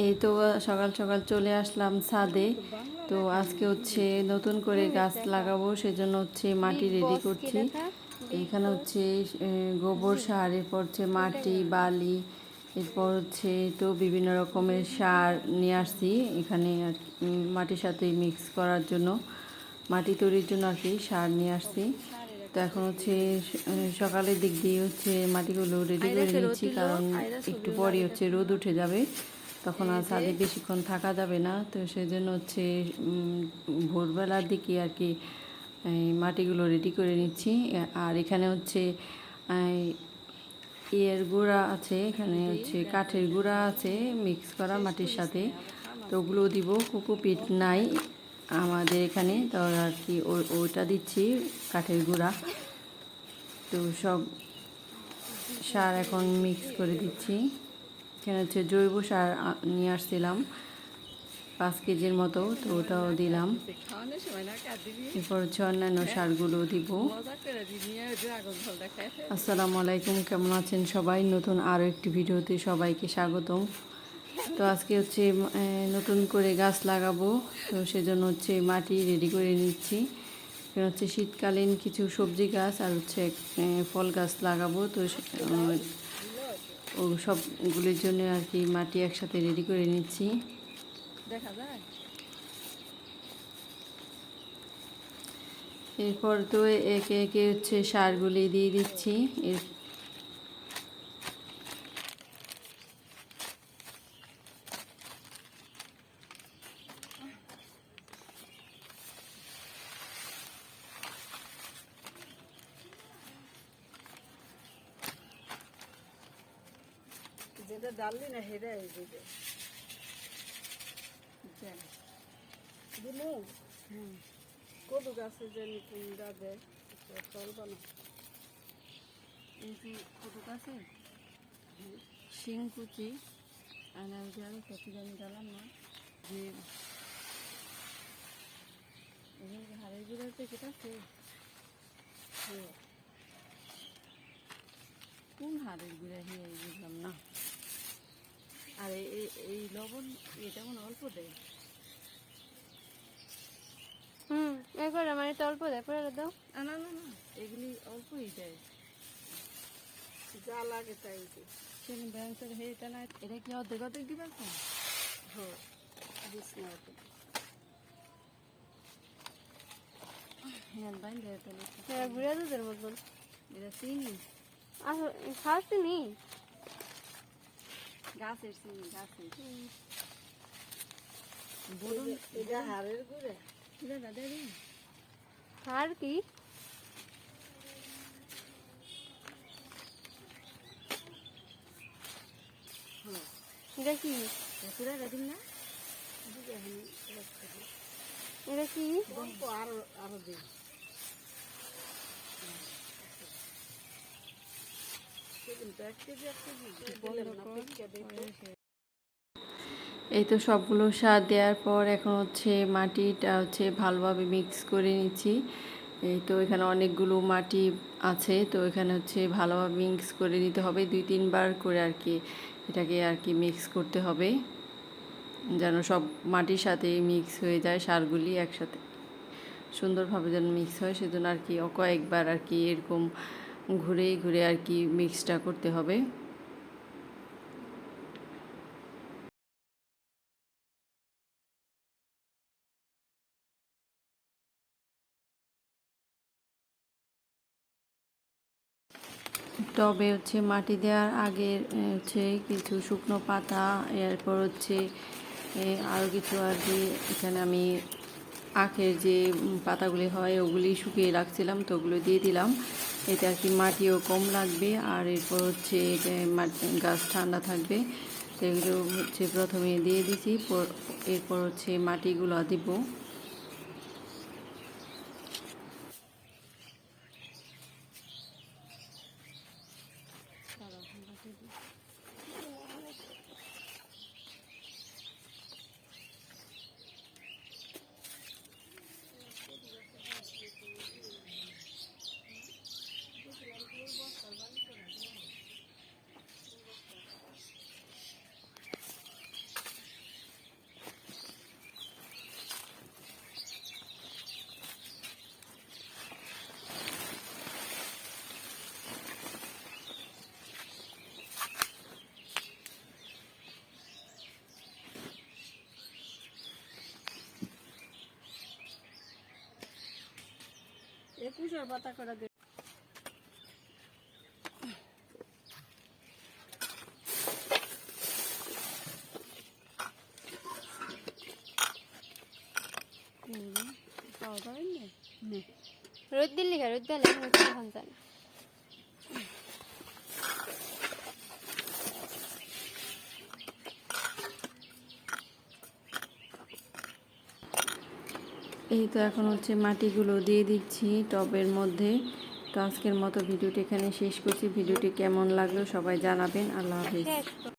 এই তো সকাল সকাল চলে আসলাম ছাদে। তো আজকে হচ্ছে নতুন করে গাছ লাগাবো সেজন্য হচ্ছে মাটি রেডি করছি। এখানে হচ্ছে গোবর সার এরপর হচ্ছে মাটি বালি এরপর হচ্ছে তো বিভিন্ন রকমের সার নিয়ে আসছি। এখানে আর মাটির সাথে মিক্স করার জন্য মাটি তৈরির জন্য আর কি সার নিয়ে আসছি। তো এখন হচ্ছে সকালের দিক দিয়ে হচ্ছে মাটিগুলো রেডি করে নিচ্ছি কারণ একটু পরে হচ্ছে রোদ উঠে যাবে। তখন আর ছাদে বেশিক্ষণ থাকা যাবে না। তো সেই জন্য হচ্ছে ভোরবেলার দিকে আর কি মাটিগুলো রেডি করে নিচ্ছি। আর এখানে হচ্ছে ইয়ের গুঁড়া আছে, এখানে হচ্ছে কাঠের গুঁড়া আছে মিক্স করা মাটির সাথে। তো ওগুলো দিব কোকোপিট নাই আমাদের এখানে, তো আর কি ওইটা দিচ্ছি, কাঠের গুঁড়া। তো সব সার এখন মিক্স করে দিচ্ছি। এখানে হচ্ছে জৈব সার নিয়ে আসছিলাম, পাঁচ কেজির মতো, তো ওটাও দিলাম। এরপর হচ্ছে অন্যান্য সারগুলো দিব। আসসালামু আলাইকুম, কেমন আছেন সবাই? নতুন আরও একটি ভিডিওতে সবাইকে স্বাগতম। তো আজকে হচ্ছে নতুন করে গাছ লাগাবো, তো সেজন্য হচ্ছে মাটি রেডি করে নিচ্ছি। এখানে হচ্ছে শীতকালীন কিছু সবজি গাছ আর হচ্ছে ফল গাছ লাগাবো, তো ও সবগুলির জন্য আর কি মাটি একসাথে রেডি করে নিচ্ছি। দেখা যায়। এরপর তো একে একে হচ্ছে সারগুলি দিয়ে দিচ্ছি। এর যেটা ডাললি না হেরে দিবে দিমু কদু গাছে যে নতুন যাবে চলবে না। এই যে কত আছে শিং কুচি আর আমি জানি কত জানি দিলাম না যে হাড়ের গুঁড়ার প্যাকেট আছে। কোন হাড়ের গুঁড়া হিয়ে বুঝলাম না আর এই- লবণ এটা মনে অল্প দেয়? হুম আমার এটা অল্প দেয় পরে দাও। না না না না এগুলি অল্পই দেয়। যা লাগে তাই দিই। সেখানে ব্যাংকের হে এটা না এটা কি অর্ধেক অর্ধেক হ্যাঁ। হ্যাঁ বাইন দেয় তাহলে হ্যাঁ দুধের মতন এটা চিনি। আসলে খাওয়াচ্ছি নি গাছের চিনি গাছের বলুন এটা হাড়ের গুঁড়ে। দাদা রে আর কি? এটা কি? পুরা দিন না? এটা কি? আরও আরও দিই সেদিন তো এক কেজি এক কেজি দিলাম না পিটকে দেখো এই তো সবগুলো সার দেওয়ার পর এখন হচ্ছে মাটিটা হচ্ছে ভালোভাবে মিক্স করে নিচ্ছি। এই তো এখানে অনেকগুলো মাটি আছে তো এখানে হচ্ছে ভালোভাবে মিক্স করে নিতে হবে দুই তিনবার করে আর কি এটাকে আর কি মিক্স করতে হবে। যেন সব মাটির সাথে মিক্স হয়ে যায় সারগুলি একসাথে সুন্দরভাবে যেন মিক্স হয় সেজন্য আর কি কয়েকবার আর কি এরকম ঘুরে ঘুরে আর কি মিক্সটা করতে হবে। টবে হচ্ছে মাটি দেওয়ার আগে হচ্ছে কিছু শুকনো পাতা, এরপর হচ্ছে আরও কিছু আর কি, এখানে আমি আখের যে পাতাগুলি হয় ওগুলি শুকিয়ে রাখছিলাম, তো ওগুলো দিয়ে দিলাম। এতে আর কি মাটিও কম লাগবে, আর এরপর হচ্ছে গাছ ঠান্ডা থাকবে তো এগুলো হচ্ছে প্রথমে দিয়ে দিছি এরপর হচ্ছে মাটিগুলো দিব সরিষার পাতা করে দে। রোদ দিল্লি রোদ দিলে খান জান এই তো এখন হচ্ছে মাটিগুলো দিয়ে দিচ্ছি টবের মধ্যে। তো আজকের মতো ভিডিওটি এখানে শেষ করছি। ভিডিওটি কেমন লাগল সবাই জানাবেন। আল্লাহ হাফিজ।